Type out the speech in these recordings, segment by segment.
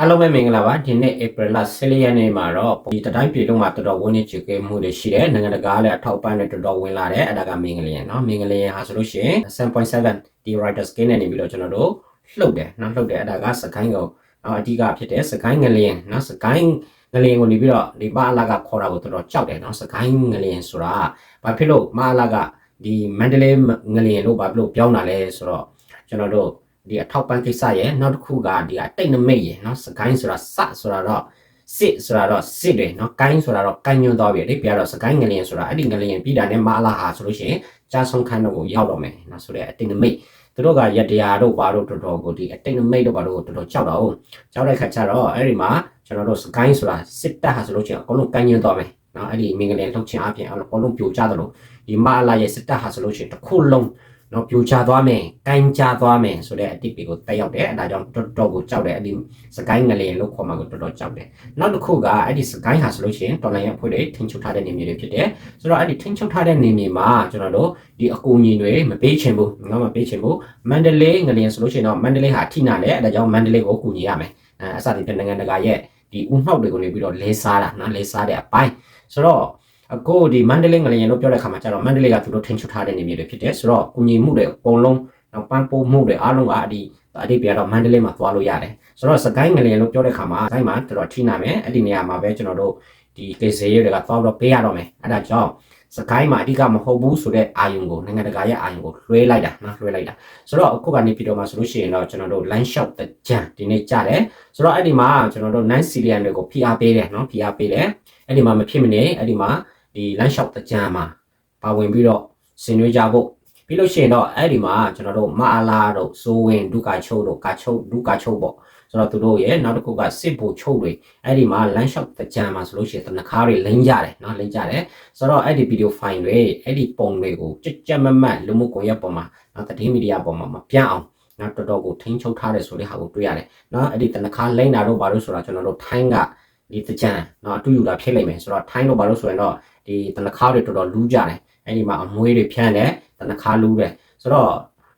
အားလုံးပဲမင်္ဂလာပါဒီနေ့ April လ14ရက်နေ့မှာတော့ဒီတတိုင်းပြည်လုံးမှာတော်တော်ဝင်းနေချေခဲ့မှုတွေရှိတယ်နိုင်ငံတကာလည်းအထောက်ပံ့နဲ့တော်တော်ဝင်လာတယ်အဲ့ဒါကမင်္ဂလာရယ်เนาะမင်္ဂလာရယ်ဟာဆိုလို့ရှိရင်7.7ဒီ writer scale နဲ့နေပြီးတော့ကျွန်တော်တို့လှုပ်တယ်เนาะလှုပ်တယ်အဲ့ဒါကစကိုင်းကိုเนาะအဓိကဖြစ်တယ်စကိုင်းငလျင်เนาะစကိုင်းငလျင်ကိုနေပြီးတော့ဒီမအလာကခေါ်တာကိုတော်တော်ကြောက်တယ်เนาะစကိုင်းငလျင်ဆိုတာဘာဖြစ်လို့မအလာကဒီမန္တလေးငလျင်လို့ဘာဖြစ်လို့ပြောင်းတာလဲဆိုတော့ကျွန်တော်တို့ ဒီအထောက်ပံ့ကိစ္စရယ်နောက်တစ်ခုကဒီအတိတ်နမိတ်ရယ်နော်စကိုင်းဆိုတာစဆိုတာတော့စစ်ဆိုတာတော့စစ်တယ်နော်ကိုင်းဆိုတာတော့ကိုင်းညွန်းသွားပြီလေပြရတော့စကိုင်းငလျင်ဆိုတာအဲ့ဒီငလျင်ပြီးတာနဲ့မလာဟာဆိုလို့ရှိရင်ကြာဆုံးခန်းတော့ကိုရောက်တော့မယ်နော်ဆိုတဲ့အတိတ်နမိတ်သူတို့ကရတရားတို့ပါတို့တော်တော်ကိုဒီအတိတ်နမိတ်တို့ပါတို့တော်တော်ကြောက်တော့ကြောက်တဲ့ခါကျတော့အဲ့ဒီမှာကျွန်တော်တို့စကိုင်းဆိုတာစစ်တပ်ဟာဆိုလို့ရှိရင်အကုန်လုံးကိုင်းညွန်းသွားမယ်နော်အဲ့ဒီမင်္ဂလင်လှုပ်ခြင်းအပြင်အကုန်လုံးပြိုကျတယ်လို့ဒီမလာရဲ့စစ်တပ်ဟာဆိုလို့ရှိရင်တစ်ခုလုံး နော်ပြိုချသွားမယ်၊ကိုင်းချသွားမယ်ဆိုတဲ့အတိတ်တွေကိုတက်ရောက်တယ်။အဲဒါကြောင့်တော်တော်ကိုကြောက်တယ်။အဲ့ဒီစကိုင်းငလင်လို့ခေါ်မှာကိုတော်တော်ကြောက်တယ်။နောက်တစ်ခုကအဲ့ဒီစကိုင်းဟာဆိုလို့ရှိရင်တော်လိုင်းရဖွဲ့တွေထင်းချုပ်ထားတဲ့နေမြေတွေဖြစ်တယ်။ဆိုတော့အဲ့ဒီထင်းချုပ်ထားတဲ့နေမြေမှာကျွန်တော်တို့ဒီအကူအညီတွေမပေးချင်ဘူး။ငါမပေးချင်ဘူး။မန္တလေးငလင်ဆိုလို့ရှိရင်တော့မန္တလေးဟာအထိနာတယ်။အဲဒါကြောင့်မန္တလေးကိုကူညီရမယ်။အဲအစဒီနိုင်ငံတကာရဲ့ဒီဥနှောက်တွေကိုနေပြီးတော့လဲစားတာနော်လဲစားတဲ့အပိုင်းဆိုတော့ အခုဒီမန္တလေးငလျင်လို့ပြောတဲ့ခါမှာကျတော့မန္တလေးကသူတို့ထင်ချူထားတဲ့နေမြေတွေဖြစ်တယ်ဆိုတော့ကုညီမှုတွေအကုန်လုံးနောက်ပန်းပိုးမှုတွေအားလုံးကအဒီအတိတ်ပြတော့မန္တလေးမှာသွားလို့ရတယ်ဆိုတော့စကိုင်းငလျင်လို့ပြောတဲ့ခါမှာစကိုင်းမှာတော်တော်ထိနာမယ်အဲ့ဒီနေရာမှာပဲကျွန်တော်တို့ဒီကေဆေးတွေကသွားတော့ပေးရတော့မယ်အဲ့ဒါကြောင့်စကိုင်းမှာအဓိကမဟုတ်ဘူးဆိုတဲ့အာယုံကိုနိုင်ငံတကာရဲ့အာယုံကိုလွှဲလိုက်တာနော်လွှဲလိုက်တာဆိုတော့အခုကနေပြီးတော့မှဆိုလို့ရှိရင်တော့ကျွန်တော်တို့ line shot တကြံဒီနေ့ကြားတယ်ဆိုတော့အဲ့ဒီမှာကျွန်တော်တို့9 cilian တွေကိုဖိအားပေးတယ်နော်ဖိအားပေးတယ်အဲ့ဒီမှာမဖြစ်မနေအဲ့ဒီမှာ ဒီ line shop တကြံမှာပါဝင်ပြီးတော့ဆင်နွှဲကြဖို့ပြီးလို့ရှိရင်တော့အဲ့ဒီမှာကျွန်တော်တို့မအားလာတို့စိုးဝင်ဒုက္ခချုပ်တို့ကာချုပ်ဒုက္ခချုပ်ပေါ့ဆိုတော့သူတို့ရဲ့နောက်တစ်ခုကစစ်ဖို့ချုပ်တွေအဲ့ဒီမှာ line shop တကြံမှာဆိုလို့ရှိရင်တနခါတွေလိမ့်ကြတယ်နော်လိမ့်ကြတယ်ဆိုတော့အဲ့ဒီ video file တွေအဲ့ဒီပုံတွေကိုကြက်ကြက်မမတ်လူမှုကွန်ရက်ပေါ်မှာနော်သတင်းမီဒီယာပေါ်မှာမပြန့်အောင်နော်တော်တော်ကိုထိန်းချုပ်ထားတယ်ဆိုတဲ့ဟာကိုတွေ့ရတယ်နော်အဲ့ဒီတနခါလိမ့်တာတို့ဘာလို့ဆိုတော့ကျွန်တော်တို့ထိုင်းက ဒီတကြံနော်အတူယူတာဖြစ်လိမ့်မယ်ဆိုတော့ထိုင်းတို့ဘာလို့ဆိုရင်တော့ဒီတနခါတွေတော်တော်လူးကြတယ်အဲ့ဒီမှာအမွှေးတွေဖြန်းတယ်တနခါလူးတယ်ဆိုတော့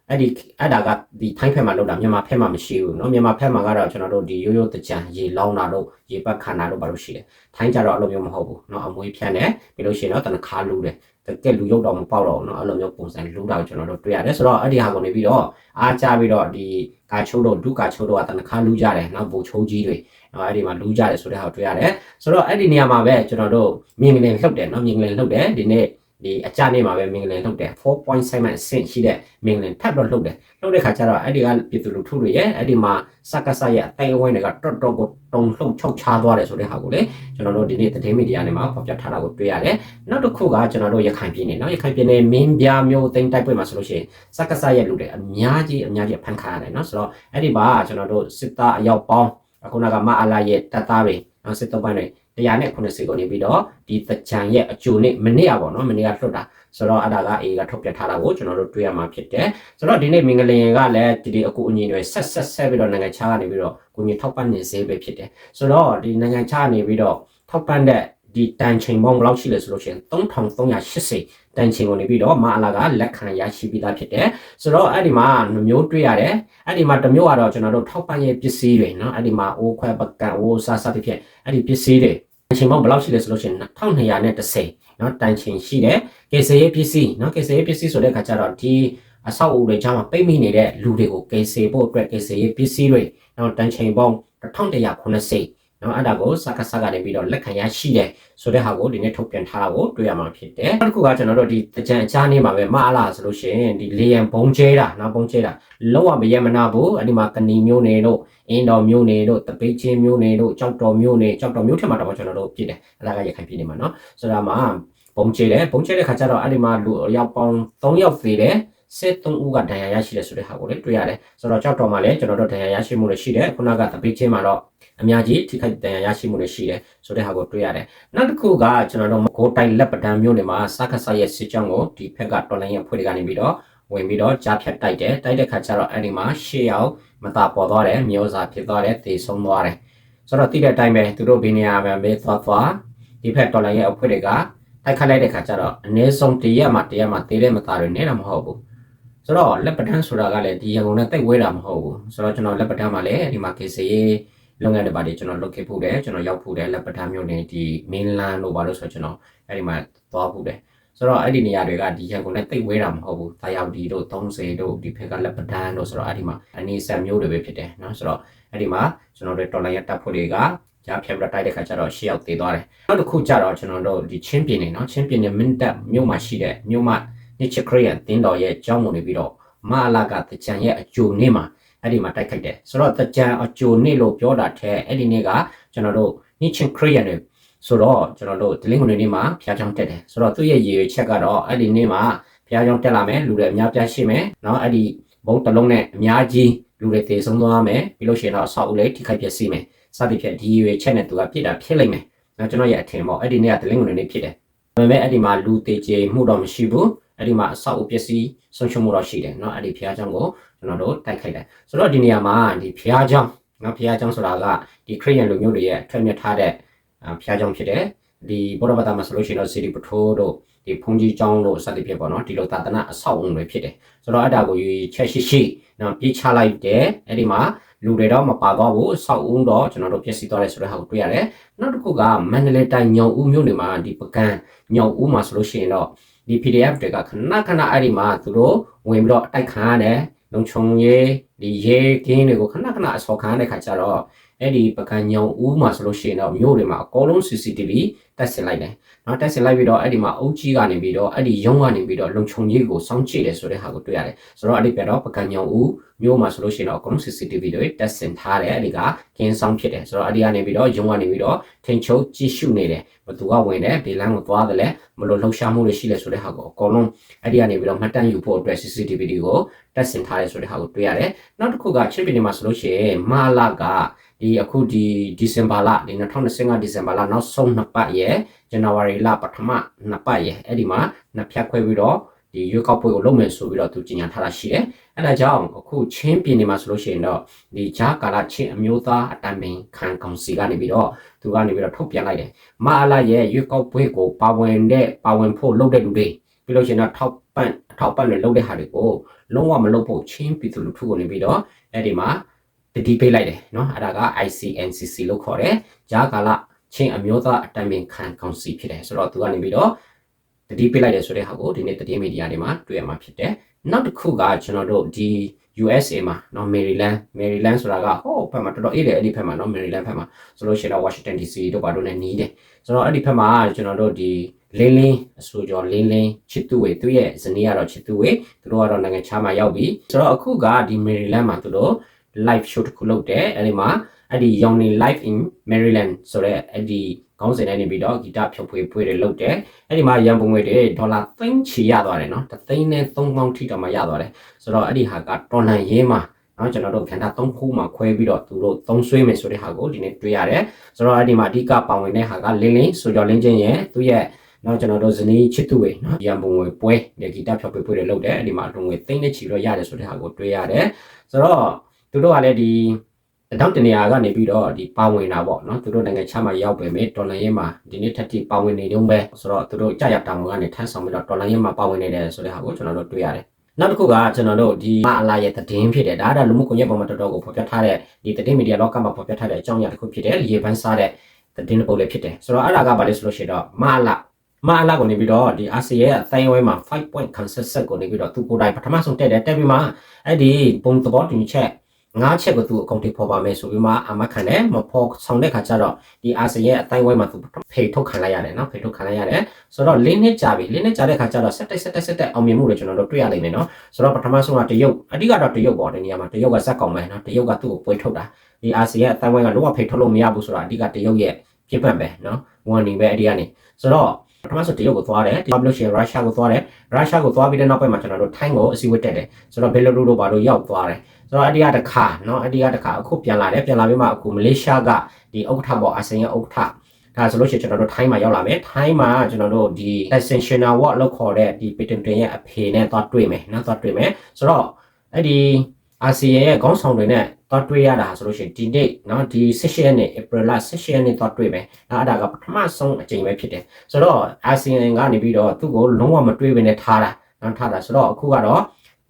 အဲ့ဒီအဲ့ဒါကဒီထိုင်းဖက်မှာလောက်တာမြန်မာဖက်မှာမရှိဘူးเนาะမြန်မာဖက်မှာကတော့ကျွန်တော်တို့ဒီရိုးရိုးတကြံရေလောင်းတာတို့ရေပတ်ခါနာတို့ဘာလို့ရှိတယ်ထိုင်းကြတော့အဲ့လိုမျိုးမဟုတ်ဘူးเนาะအမွှေးဖြန်းတယ်ပြီးလို့ရှိရင်တော့တနခါလူးတယ်တကယ်လူရုပ်တော့မပေါက်တော့ဘူးเนาะအဲ့လိုမျိုးပုံစံလူးတာကိုကျွန်တော်တို့တွေ့ရတယ်ဆိုတော့အဲ့ဒီဟာကိုနေပြီးတော့အားကြပြီးတော့ဒီကာချိုးတို့ဒုကာချိုးတို့ကတနခါလူးကြတယ်เนาะဘူချိုးကြီးတွေ နော်အဲ့ဒီမှာလူးကြတယ်ဆိုတဲ့ဟာတွေ့ရတယ်ဆိုတော့အဲ့ဒီနေရာမှာပဲကျွန်တော်တို့မြင်ကလင်လှုပ်တယ်နော်မြင်ကလင်လှုပ်တယ်ဒီနေ့ဒီအကြနေ့မှာပဲမင်္ဂလင်ထုတ်တယ်4.7အဆင့်ရှိတဲ့မင်္ဂလင်ထပ်တော့ထုတ်တယ်ထုတ်တဲ့ခါကျတော့အဲ့ဒီကပြည်သူလူထုတွေရဲ့အဲ့ဒီမှာစက္ကစရဲ့အတိုင်းအဝိုင်းတွေကတော်တော်ကိုတုံလှုပ်ချုပ်ချားသွားတယ်ဆိုတဲ့ဟာကိုလေကျွန်တော်တို့ဒီနေ့သတင်းမီဒီယာတွေမှာဖော်ပြထားတာကိုတွေ့ရတယ်နောက်တစ်ခုကကျွန်တော်တို့ရခိုင်ပြည်နယ်နော်ရခိုင်ပြည်နယ်မင်းပြမျိုးသိမ်းတိုက်ပွဲမှာဆိုလို့ရှိရင်စက္ကစရဲ့လူတွေအများကြီးအများကြီးဖန်ခါရတယ်နော်ဆိုတော့အဲ့ဒီမှာကျွန်တော်တို့စစ်သားအယောက်ပေါင်း ခုနကမအလာရဲ့တပ်သားတွေနော်စစ်တပ်ပိုင်းတွေ190ကိုနေပြီးတော့ဒီတကြံရဲ့အကျိုးနဲ့မနေ့ကပေါ့နော်မနေ့ကလွတ်တာဆိုတော့အဲ့ဒါကအေကထုတ်ပြထားတာကိုကျွန်တော်တို့တွေ့ရမှာဖြစ်တယ်ဆိုတော့ဒီနေ့မင်္ဂလင်ကလည်းဒီဒီအကူအညီတွေဆက်ဆက်ဆက်ပြီးတော့နိုင်ငံခြားကနေပြီးတော့ကိုကြီးထောက်ပံ့နေစေပဲဖြစ်တယ်ဆိုတော့ဒီနိုင်ငံခြားနေပြီးတော့ထောက်ပံ့တဲ့ ဒီတန်ချိန်ပေါင်းဘယ်လောက်ရှိလဲဆိုလို့ရှိရင်3380တန်ချိန်ကိုနေပြီးတော့မအလာကလက်ခံရရှိပြီးသားဖြစ်တယ်ဆိုတော့အဲ့ဒီမှာနှမျိုးတွေ့ရတယ်အဲ့ဒီမှာတစ်မျိုးကတော့ကျွန်တော်တို့ထောက်ပံ့ရဲ့ပစ္စည်းတွေเนาะအဲ့ဒီမှာအိုးခွဲပကံအိုးစားစားတစ်ဖြစ်အဲ့ဒီပစ္စည်းတွေတန်ချိန်ပေါင်းဘယ်လောက်ရှိလဲဆိုလို့ရှိရင်1210เนาะတန်ချိန်ရှိတယ်ကေဆေးရေးပစ္စည်းเนาะကေဆေးရေးပစ္စည်းဆိုတဲ့အခါကျတော့ဒီအဆောက်အဦတွေကြားမှာပိတ်မိနေတဲ့လူတွေကိုကေဆေးဖို့အတွက်ကေဆေးရေးပစ္စည်းတွေเนาะတန်ချိန်ပေါင်း1190 နော်အဲ့ဒါကိုစကားစကားနေပြီးတော့လက်ခံရရှိတယ်ဆိုတဲ့ဟာကိုဒီနေ့ထုတ်ပြန်ထားတာကိုတွေ့ရမှာဖြစ်တယ်နောက်တစ်ခုကကျွန်တော်တို့ဒီတကြံအချားနေမှာပဲမအားလားဆိုလို့ရှိရင်ဒီလေယံဘုံကျဲတာနော်ဘုံကျဲတာလုံးဝမရမနာဘူးအဲ့ဒီမှာကဏီမျိုးနေတို့အင်းတော်မျိုးနေတို့တပိတ်ချင်းမျိုးနေတို့ကြောက်တော်မျိုးနေကြောက်တော်မျိုးထက်မှာတော့ကျွန်တော်တို့ပြည့်တယ်အဲ့ဒါကရခိုင်ပြည်နေမှာနော်ဆိုတော့မှာဘုံကျဲတယ်ဘုံကျဲတဲ့ခါကျတော့အဲ့ဒီမှာလူရောက်ပေါင်း3ယောက်သေးတယ် 73ဦးကဒဏ်ရာရရှိတယ်ဆိုတဲ့ဟာကိုလည်းတွေ့ရတယ်ဆိုတော့ကြောက်တော်မှာလည်းကျွန်တော်တို့ဒဏ်ရာရရှိမှုတွေရှိတယ်ခုနကတပိတ်ချင်းမှာတော့အများကြီးထိခိုက်ဒဏ်ရာရရှိမှုတွေရှိတယ်ဆိုတဲ့ဟာကိုတွေ့ရတယ်နောက်တစ်ခုကကျွန်တော်တို့ကိုတိုင်လက်ပဒံမျိုးတွေမှာစကားဆရဲ့စစ်ကြောင်းကိုဒီဖက်ကတော်လိုင်းရဲ့ဖွဲ့တွေကနေပြီးတော့ဝင်ပြီးတော့ကြားဖြတ်တိုက်တယ်တိုက်တဲ့ခါကျတော့အဲ့ဒီမှာရှေ့ရောက်မသာပေါ်သွားတယ်မျိုးစာဖြစ်သွားတယ်သေဆုံးသွားတယ်ဆိုတော့တိတဲ့အတိုင်းပဲသူတို့ဘီနီယာပဲမေးသွားသွားဒီဖက်တော်လိုင်းရဲ့အဖွဲ့တွေကတိုက်ခတ်လိုက်တဲ့ခါကျတော့အနည်းဆုံးတရက်မှတရက်မှသေတဲ့မသားတွေနေတာမဟုတ်ဘူး ဆိုတော့လက်ပဒံဆိုတာကလည်းဒီရန်ကုန်နဲ့တိတ်ဝဲတာမဟုတ်ဘူးဆိုတော့ကျွန်တော်လက်ပဒံမှာလည်းဒီမှာကေစီ လုပ်ငန်းတွေပါတွေကျွန်တော်လုပ်ခဲ့ဖို့တယ်ကျွန်တော်ရောက်ဖို့တယ်လက်ပတန်းမြို့နယ်ဒီ mainland လို့ပါလို့ဆိုကျွန်တော်အဲ့ဒီမှာသွားဖို့တယ်ဆိုတော့အဲ့ဒီနေရာတွေကဒီရန်ကုန်နဲ့တိတ်ဝဲတာမဟုတ်ဘူးတာယောက်ဒီတို့30တို့ဒီဖက်ကလက်ပတန်းတို့ဆိုတော့အဲ့ဒီမှာအနည်းဆက်မျိုးတွေပဲဖြစ်တယ်เนาะဆိုတော့အဲ့ဒီမှာကျွန်တော်တို့တော်လိုင်းရတပ်ဖို့တွေကကြားဖြတ်ပြီးတိုက်တဲ့ခါကျတော့ရှေ့ရောက်သေးသွားတယ်နောက်တစ်ခုကျတော့ကျွန်တော်တို့ဒီချင်းပြင်းနေเนาะချင်းပြင်းနေမင်းတပ်မြို့မှာရှိတဲ့မြို့မှာ ညချခရီးယန်တင်းတော်ရဲ့ကျောင်းဝင်နေပြီးတော့မအလာကတကြံရဲ့အကျိုးနေ့မှာအဲ့ဒီမှာတိုက်ခိုက်တယ်ဆိုတော့တကြံအကျိုးနေ့လို့ပြောတာထဲအဲ့ဒီနေ့ကကျွန်တော်တို့ညချခရီးယန်တွေဆိုတော့ကျွန်တော်တို့ဒလင်းဝင်နေ့မှာဖျားချောင်းတက်တယ်ဆိုတော့သူ့ရဲ့ရည်ရွယ်ချက်ကတော့အဲ့ဒီနေ့မှာဖျားချောင်းတက်လာမယ်လူတွေအများပြားရှိမယ်เนาะအဲ့ဒီဘုံတစ်လုံးနဲ့အများကြီးလူတွေတည်ဆုံးသွားမယ်ပြီးလို့ရှိရင်တော့အဆောက်အဦလေးထိခိုက်ပျက်စီးမယ်စသဖြင့်ဒီရွေချက်နဲ့သူကပြစ်တာဖြစ်လိမ့်မယ်။နော်ကျွန်တော်ရဲ့အထင်ပေါ့အဲ့ဒီနေ့ကတလင်းဝင်နေဖြစ်တယ်။ဒါပေမဲ့အဲ့ဒီမှာလူတေကျေမှုတော့မရှိဘူး။ အဲ့ဒီမှာအဆောက်အဦပစ္စည်းဆုံးရှုံးမှုတော့ရှိတယ်နော်အဲ့ဒီဖျားချောင်းကိုကျွန်တော်တို့တိုက်ခိုက်တယ်။ဆိုတော့ဒီနေရာမှာဒီဖျားချောင်းနော်ဖျားချောင်းဆိုတာကဒီခရစ်ယာန်လူမျိုးတွေရဲ့အထွတ်မြတ်ထားတဲ့ဖျားချောင်းဖြစ်တယ်။ဒီဘောရဘတာမှာဆိုလို့ရှိရင်တော့စီတီပထိုးတို့ဒီဖုန်ကြီးကျောင်းတို့စသဖြင့်ပေါ့နော်ဒီလိုသာသနာအဆောက်အုံတွေဖြစ်တယ်။ဆိုတော့အဲ့ဒါကိုယူချက်ရှိရှိနော်ပြေးချလိုက်တယ်အဲ့ဒီမှာလူတွေတော့မပါသွားဘူးစောက်ဦးတော့ကျွန်တော်တို့ပြည့်စည်သွားတယ်ဆိုတဲ့ဟာကိုတွေ့ရတယ်နောက်တစ်ခုကမန္တလေးတိုင်းညောင်ဦးမြို့နယ်မှာဒီပကံညောင်ဦးမှာဆိုလို့ရှိရင်တော့ ဒီ PDF တွေကခဏခဏအဲ့ဒီမှာသူတို့ဝင်ပြီးတော့အတိုက်ခံရတယ်လုံခြုံရေးဒီရေကင်းတွေကိုခဏခဏအစော်ခံရတဲ့ခါကျတော့ အဲ့ဒီပကံညောင်ဦးမှာဆိုလို့ရှိရင်တော့မြို့တွေမှာအကုန်လုံး CCTV တက်ဆင်လိုက်တယ်။နော်တက်ဆင်လိုက်ပြီးတော့အဲ့ဒီမှာအုပ်ကြီးကနေပြီးတော့အဲ့ဒီရုံးကနေပြီးတော့လုံခြုံရေးကိုစောင့်ကြည့်တယ်ဆိုတဲ့ဟာကိုတွေ့ရတယ်။ဆိုတော့အဲ့ဒီပြတော့ပကံညောင်ဦးမြို့မှာဆိုလို့ရှိရင်တော့အကုန်လုံး CCTV တွေတက်ဆင်ထားတယ်အဲ့ဒီကကင်းဆောင်ဖြစ်တယ်။ဆိုတော့အဲ့ဒီကနေပြီးတော့ရုံးကနေပြီးတော့ထင်ချုပ်ကြည့်ရှုနေတယ်။ဘသူကဝင်တယ်ဒီလမ်းကိုသွားတယ်လဲမလို့လှုပ်ရှားမှုတွေရှိလဲဆိုတဲ့ဟာကိုအကုန်လုံးအဲ့ဒီကနေပြီးတော့မှတ်တမ်းယူဖို့အတွက် CCTV တွေကိုတက်ဆင်ထားတယ်ဆိုတဲ့ဟာကိုတွေ့ရတယ်။နောက်တစ်ခုကချင်းပြည်နယ်မှာဆိုလို့ရှိရင်မာလာက ဒီအခုဒီဒီဇင်ဘာလဒီ2025ဒီဇင်ဘာလနောက်ဆုံးနှစ်ပတ်ရဲ့ဇန်နဝါရီလပထမနှစ်ပတ်ရဲ့အဲ့ဒီမှာနှစ်ဖြတ်ခွဲပြီးတော့ဒီရွေးကောက်ပွဲကိုလုပ်မယ်ဆိုပြီးတော့သူကြေညာထားတာရှိတယ်။အဲဒါကြောင့်အခုချင်းပြည်နယ်မှာဆိုလို့ရှိရင်တော့ဒီဂျာကာလာချင်းအမျိုးသားအတိုင်ပင်ခံကောင်စီကနေပြီးတော့သူကနေပြီးတော့ထုတ်ပြန်လိုက်တယ်။မအလာရဲ့ရွေးကောက်ပွဲကိုပါဝင်တဲ့ပါဝင်ဖို့လုပ်တဲ့လူတွေပြီးလို့ရှိရင်တော့ထောက်ပံ့ထောက်ပံ့တွေလုပ်တဲ့ဟာတွေကိုလုံးဝမလုပ်ဖို့ချင်းပြည်သူလူထုကိုနေပြီးတော့အဲ့ဒီမှာ တတိပေးလိုက်တယ်เนาะအဲ့ဒါက ICNCC လို့ခေါ်တယ်ဂျာကာလာချင်းအမျိုးသားအတိုင်ပင်ခံကောင်စီဖြစ်တယ်ဆိုတော့သူကနေပြီးတော့တတိပေးလိုက်တယ်ဆိုတဲ့ဟာကိုဒီနေ့တတိမီဒီယာတွေမှာတွေ့ရမှာဖြစ်တယ်နောက်တစ်ခုကကျွန်တော်တို့ဒီ USA မှာเนาะ Maryland Maryland ဆိုတာကဟိုဘက်မှာတော်တော်အေးတယ်အဲ့ဒီဘက်မှာเนาะ Maryland ဘက်မှာဆိုလို့ရှိရင်တော့ Washington DC တို့ဘာတို့လည်းနီးတယ်ဆိုတော့အဲ့ဒီဘက်မှာကျွန်တော်တို့ဒီလင်းလင်းအဆိုကျော်လင်းလင်းချစ်သူဝေသူရဲ့ဇနီးကတော့ချစ်သူဝေသူတို့ကတော့နိုင်ငံခြားမှာရောက်ပြီဆိုတော့အခုကဒီ Maryland မှာသူတို့ live show တစ်ခုလုပ်တယ်အဲ့ဒီမှာအဲ့ဒီ Yoni Live in Maryland ဆိုတဲ့အဲ့ဒီခေါင်းစဉ်နဲ့နေပြီးတော့ဂီတဖြုတ်ဖွေဖွေတွေလုပ်တယ်အဲ့ဒီမှာရန်ပုံငွေတွေဒေါ်လာသိန်းချီရသွားတယ်နော်တသိန်းနဲ့3000ထိတောင်မှရသွားတယ်ဆိုတော့အဲ့ဒီဟာကတော်လန်ရေးမှာနော်ကျွန်တော်တို့ခန္ဓာ၃ခုမှာခွဲပြီးတော့သူတို့သုံးဆွေးမယ်ဆိုတဲ့ဟာကိုဒီနေ့တွေ့ရတယ်ဆိုတော့အဲ့ဒီမှာအဓိကပါဝင်တဲ့ဟာကလင်းလင်းဆိုကြော်လင်းချင်းရဲ့သူရဲ့နော်ကျွန်တော်တို့ဇနီးချစ်သူပဲနော်ရန်ပုံငွေပွဲဒီဂီတဖြောက်ပွေပွေတွေလုပ်တယ်အဲ့ဒီမှာလုံငွေသိန်းနဲ့ချီတော့ရတယ်ဆိုတဲ့ဟာကိုတွေ့ရတယ်ဆိုတော့ သူတို့ကလည်းဒီတောက်တနေရာကနေပြီးတော့ဒီပါဝင်တာပေါ့နော်သူတို့နိုင်ငံခြားမှာရောက်ပေမဲ့ဒေါ်လာရင်းမှာဒီနေ့ထက်ထိပါဝင်နေတုန်းပဲဆိုတော့သူတို့ကြာရတောင်ကနေထမ်းဆောင်ပြီးတော့ဒေါ်လာရင်းမှာပါဝင်နေတယ်ဆိုတဲ့ဟာကိုကျွန်တော်တို့တွေ့ရတယ်နောက်တစ်ခုကကျွန်တော်တို့ဒီမအလာရဲ့သတင်းဖြစ်တယ်ဒါကလူမှုကွန်ရက်ပေါ်မှာတော်တော်ကိုဖော်ပြထားတဲ့ဒီသတင်းမီဒီယာလောကမှာဖော်ပြထားတဲ့အကြောင်းအရာတစ်ခုဖြစ်တယ်ရေပန်းစားတဲ့သတင်းပုတ်လည်းဖြစ်တယ်ဆိုတော့အဲ့ဒါကဘာလဲဆိုလို့ရှိရင်တော့မအလာမအလာကိုနေပြီးတော့ဒီအာဆီယံအတိုင်းဝဲမှာ5 point consensus ကိုနေပြီးတော့သူကိုယ်တိုင်ပထမဆုံးတက်တယ်တက်ပြီးမှအဲ့ဒီပုံသဘောတူညီချက် ငါးချက်ကိုသူအကောင့်တွေပေါ်ပါမယ်ဆိုပြီးမှအမခံတယ်မဖော်ဆောင်တဲ့ခါကျတော့ဒီအာဆီယံအတိုင်းဝဲမှာသူဖေထုတ်ခံလိုက်ရတယ်နော်ဖေထုတ်ခံလိုက်ရတယ်ဆိုတော့၄နှစ်ကြာပြီ၄နှစ်ကြာတဲ့ခါကျတော့ဆက်တက်ဆက်တက်ဆက်တက်အောင်မြင်မှုတွေကျွန်တော်တို့တွေ့ရလိမ့်မယ်နော်ဆိုတော့ပထမဆုံးကတရုတ်အဓိကတော့တရုတ်ပေါ့ဒီနေရာမှာတရုတ်ကဇက်ကောင်ပဲနော်တရုတ်ကသူ့ကိုပွဲထုတ်တာဒီအာဆီယံအတိုင်းဝဲကလုံးဝဖေထုတ်လို့မရဘူးဆိုတော့အဓိကတရုတ်ရဲ့ပြစ်ပံ့ပဲနော်ဝန်နေပဲအဒီကနေဆိုတော့ပထမဆုံးတရုတ်ကိုသွားတယ်ဒီလို့ရှိရင်ရုရှားကိုသွားတယ်ရုရှားကိုသွားပြီးတဲ့နောက်ပိုင်းမှာကျွန်တော်တို့ထိုင်းကိုအစည်းအဝေးတက်တယ်ဆိုတော့ဘယ်လိုလိုပါလို့ရောက်သွားတယ် ဆိုတော့အဒီကတခါเนาะအဒီကတခါအခုပြန်လာတယ်ပြန်လာပြီးမှအခုမလေးရှားကဒီဥက္ကဋ္ဌပေါ့အာဆီယံဥက္ကဋ္ဌဒါဆိုလို့ရှိရင်ကျွန်တော်တို့ထိုင်းမှာရောက်လာမယ်ထိုင်းမှာကျွန်တော်တို့ဒီ extensional work လောက်ခေါ်တဲ့ဒီ patent ရဲ့အဖေနဲ့သွားတွေ့မယ်နော်သွားတွေ့မယ်ဆိုတော့အဲ့ဒီအာဆီယံရဲ့ခေါင်းဆောင်တွေနဲ့သွားတွေ့ရတာဆိုလို့ရှိရင်ဒီနေ့เนาะဒီ16ရက်နေ့ April 16ရက်နေ့သွားတွေ့မယ်။အဲ့ဒါကပထမဆုံးအကြိမ်ပဲဖြစ်တယ်။ဆိုတော့အာဆီယံကနေပြီးတော့သူ့ကိုလုံးဝမတွေ့ဘဲနဲ့ထားတာ။နော်ထားတာဆိုတော့အခုကတော့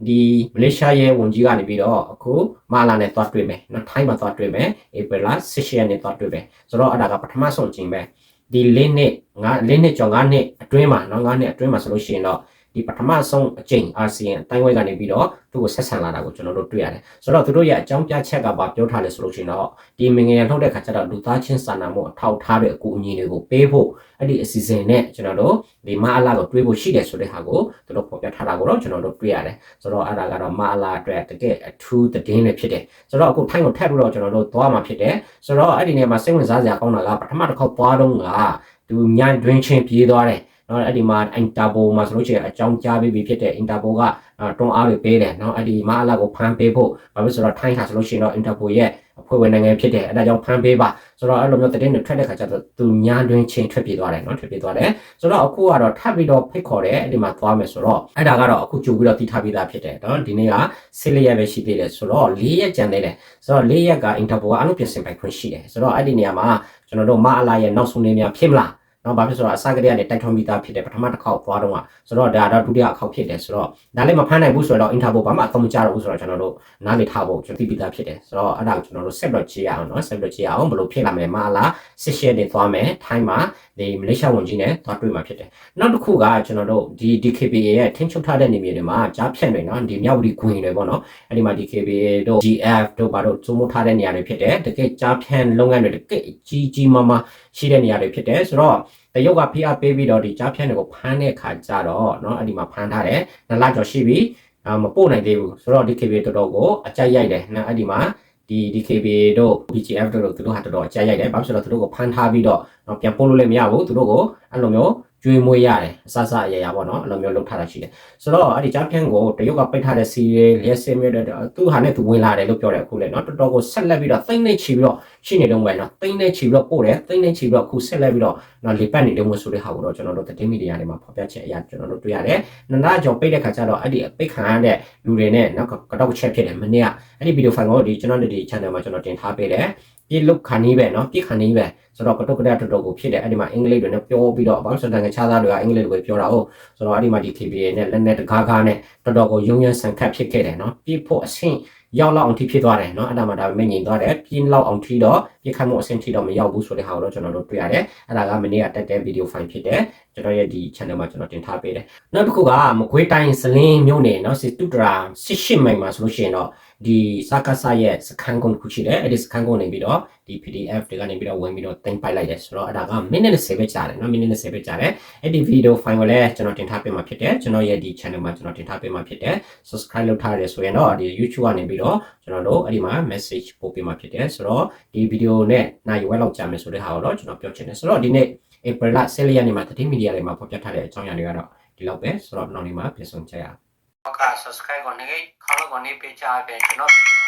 ဒီမလေးရှားရဲ့ဝန်ကြီးကနေပြီးတော့အခုမာလာနဲ့သွားတွေ့မယ်နော်ထိုင်းမှာသွားတွေ့မယ်ဧပြီလ16ရက်နေ့သွားတွေ့မယ်ဆိုတော့အဲ့ဒါကပထမဆုံးချိန်ပဲဒီလေးနှစ်ငါလေးနှစ်ကျော်ငါနှစ်အတွင်းမှာနော်ငါနှစ်အတွင်းမှာဆိုလို့ရှိရင်တော့ ဒီပထမဆုံးအကြိမ်အာဆီယံအတိုင်းဝဲကနေပြီးတော့သူ့ကိုဆက်ဆံလာတာကိုကျွန်တော်တို့တွေ့ရတယ်ဆိုတော့သူတို့ရဲ့အကြောင်းပြချက်ကဘာပြောထားလဲဆိုလို့ရှိရင်တော့ဒီမင်္ဂလာထုတ်တဲ့ခါကျတော့လူသားချင်းစာနာမှုအထောက်ထားတဲ့အကူအညီတွေကိုပေးဖို့အဲ့ဒီအစီအစဉ်နဲ့ကျွန်တော်တို့ဒီမအလာကိုတွေးဖို့ရှိတယ်ဆိုတဲ့ဟာကိုသူတို့ပေါ်ပြထားတာကိုတော့ကျွန်တော်တို့တွေ့ရတယ်ဆိုတော့အဲ့ဒါကတော့မအလာအတွက်တကယ်အထူးသတင်းတွေဖြစ်တယ်ဆိုတော့အခုထိုင်းကိုထပ်ပြီးတော့ကျွန်တော်တို့သွားမှာဖြစ်တယ်ဆိုတော့အဲ့ဒီနေရာမှာစိတ်ဝင်စားစရာကောင်းတာကပထမတစ်ခေါက်သွားတော့ကသူညတွင်းချင်းပြေးသွားတယ် နော်အဲ့ဒီမှာအင်တာပိုမှာဆိုလို့ရှိရင်အကြောင်းကြားပြီးပြီဖြစ်တဲ့အင်တာပိုကတွန်းအားတွေပေးတယ်နော်အဲ့ဒီမအလာကိုဖမ်းပေးဖို့ဘာလို့ဆိုတော့ထိုင်းဟာဆိုလို့ရှိရင်တော့အင်တာပိုရဲ့အဖွဲ့ဝင်နိုင်ငံဖြစ်တယ်အဲ့ဒါကြောင့်ဖမ်းပေးပါဆိုတော့အဲ့လိုမျိုးသတင်းတွေထွက်တဲ့ခါကျတော့သူညာတွင်ချင်းထွက်ပြေးသွားတယ်နော်ထွက်ပြေးသွားတယ်ဆိုတော့အခုကတော့ထပ်ပြီးတော့ဖိတ်ခေါ်တယ်အဲ့ဒီမှာသွားမယ်ဆိုတော့အဲ့ဒါကတော့အခုကြိုပြီးတော့တည်ထားပြီးသားဖြစ်တယ်နော်ဒီနေ့ကဆေးလျက်ပဲရှိသေးတယ်ဆိုတော့၄ရက်ကြံသေးတယ်ဆိုတော့၄ရက်က interval ကအလုပ်ပြင်ဆင်ပိုင်ခွင့်ရှိတယ်ဆိုတော့အဲ့ဒီနေရာမှာကျွန်တော်တို့မအလာရဲ့နောက်ဆုံးနေများဖြစ်မလား နော်ဘာဖြစ်ဆိုတော့အစကတည်းကနေတိုက်ထွန်းပြီးသားဖြစ်တယ်ပထမတစ်ခေါက်သွားတော့ဆိုတော့ဒါတော့ဒုတိယအခေါက်ဖြစ်တယ်ဆိုတော့ဒါလည်းမဖမ်းနိုင်ဘူးဆိုတော့ interval ဘာမှအသုံးမချတော့ဘူးဆိုတော့ကျွန်တော်တို့နားလေထားဖို့ကျွန်တော်သိပြီးသားဖြစ်တယ်ဆိုတော့အဲ့ဒါကိုကျွန်တော်တို့ set တော့ကြည့်ရအောင်နော် set တော့ကြည့်ရအောင်ဘယ်လိုဖြစ်လာမလဲမလားစစ်ရှယ်တွေသွားမယ်ထိုင်းမှာဒီမလေးရှားဝန်ကြီးနဲ့သွားတွေ့မှာဖြစ်တယ်နောက်တစ်ခုကကျွန်တော်တို့ဒီ DKBA ရဲ့ထင်းချုပ်ထားတဲ့နေမြေတွေမှာကြားဖြတ်တွေနော်ဒီမြောက်ဝတီခွင်တွေပေါ့နော်အဲ့ဒီမှာ DKBA တို့ GF တို့ဘာတို့စုံမထားတဲ့နေရာတွေဖြစ်တယ်တကယ်ကြားဖြတ်လုပ်ငန်းတွေတကယ်ကြီးကြီးမားမား ရှိတဲ့နေရာတွေဖြစ်တယ်ဆိုတော့တရုတ်ကဖိအားပေးပြီးတော့ဒီကြားဖြတ်တွေကိုဖမ်းတဲ့ခါကျတော့เนาะအဲ့ဒီမှာဖမ်းထားတယ်နှစ်လကျော်ရှိပြီအာမပို့နိုင်သေးဘူးဆိုတော့ DKB တော်တော်ကိုအကြိုက်ရိုက်တယ်နော်အဲ့ဒီမှာဒီ DKB တို့ BGF တို့တို့သူတို့ဟာတော်တော်အကြိုက်ရိုက်တယ်ဘာဖြစ်လို့လဲသူတို့ကိုဖမ်းထားပြီးတော့နော်ပြန်ပို့လို့လည်းမရဘူးသူတို့ကိုအဲ့လိုမျိုးကျွေးမွေးရတယ်အဆအဆအရရပေါ့နော်အဲ့လိုမျိုးလုပ်ထားတာရှိတယ်ဆိုတော့အဲ့ဒီကြားဖြန့်ကိုတရုတ်ကပိတ်ထားတဲ့စီးရဲလျက်စင်းမြတဲ့သူဟာနဲ့သူဝင်လာတယ်လို့ပြောတယ်အခုလေနော်တော်တော်ကိုဆက်လက်ပြီးတော့သိမ့်နေချီပြီးတော့ ရှိနေတော့ပဲနော်သိမ့်နေချီပြီးတော့ပို့တယ်သိမ့်နေချီပြီးတော့အခုဆက်လက်ပြီးတော့နော်လေပတ်နေတယ်လို့ဆိုတဲ့ဟာကိုတော့ကျွန်တော်တို့သတင်းမီဒီယာတွေမှာဖော်ပြချက်အရာကျွန်တော်တို့တွေ့ရတယ်နန္ဒကျော်ပိတ်တဲ့ခါကျတော့အဲ့ဒီပိတ်ခံရတဲ့လူတွေနဲ့နော်ကတော့ချက်ဖြစ်တယ်မနေ့ကအဲ့ဒီဗီဒီယိုဖိုင်ကိုဒီကျွန်တော်တို့ဒီ channel မှာကျွန်တော်တင်ထားပေးတယ်ပြလုတ်ခါနီးပဲเนาะပြခါနီးပဲဆိုတော့ကတော့ကတဲ့တော်တော်ကိုဖြစ်တယ်အဲ့ဒီမှာအင်္ဂလိပ်တွေနဲ့ပြောပြီးတော့ဘာလို့ဆိုတော့ငါခြားသားတွေကအင်္ဂလိပ်တွေပြောတာဟုတ်ဆိုတော့အဲ့ဒီမှာဒီ KPA နဲ့လက်နဲ့တကားကားနဲ့ တော်တော်ကိုယုံရဆန်ခတ်ဖြစ်ခဲ့တယ်နော်ပြည့်ဖို့အဆင့်ရောက်လောက်အောင်ထိဖြစ်သွားတယ်နော်အဲ့ဒါမှဒါပဲငြိမ်သွားတယ်ပြင်းလောက်အောင်ထိတော့ပြခတ်မှုအဆင့်ထိတော့မရောက်ဘူးဆိုတဲ့ဟာကိုတော့ကျွန်တော်တို့တွေ့ရတယ်အဲ့ဒါကမနေ့ကတက်တဲ့ video file ဖြစ်တယ်ကျွန်တော်ရဲ့ဒီ channel မှာကျွန်တော်တင်ထားပေးတယ်နောက်တစ်ခုကမကွေးတိုင်းစလင်းမြို့နယ်နော်စစ်တူတရာစစ်ရှိမိုင်မှာဆိုလို့ရှိရင်တော့ ဒီစကားဆရဲ့စကန်ကုန်ခုရှိတယ်အဲ့ဒီစကန်ကုန်နေပြီးတော့ဒီ PDF တွေကနေပြီးတော့ဝင်ပြီးတော့တင်ပိုက်လိုက်တယ်ဆိုတော့အဲ့ဒါကမိနစ်20ပဲကြာတယ်နော်မိနစ်20ပဲကြာတယ်အဲ့ဒီ video file ကိုလည်းကျွန်တော်တင်ထားပေးမှာဖြစ်တယ်ကျွန်တော်ရဲ့ဒီ channel မှာကျွန်တော်တင်ထားပေးမှာဖြစ်တယ် subscribe လုပ်ထားတယ်ဆိုရင်တော့ဒီ YouTube ကနေပြီးတော့ကျွန်တော်တို့အဲ့ဒီမှာ message ပို့ပေးမှာဖြစ်တယ်ဆိုတော့ဒီ video နဲ့နိုင်ဝက်လောက်ကြာမယ်ဆိုတဲ့ဟာကိုတော့ကျွန်တော်ပြောချင်တယ်ဆိုတော့ဒီနေ့ April 14ရက်နေ့မှာသတင်းမီဒီယာတွေမှာဖော်ပြထားတဲ့အကြောင်းအရာတွေကတော့ဒီလောက်ပဲဆိုတော့နောက်နေ့မှာပြန်ဆုံကြရအောင် ကဲ့ subscribe ကိုနေခေါင်းလောက်ကိုနေပေးချပေးကျွန်တော်ဗီဒီယိုကိုကြည့်ရှုနိုင်ပါတယ်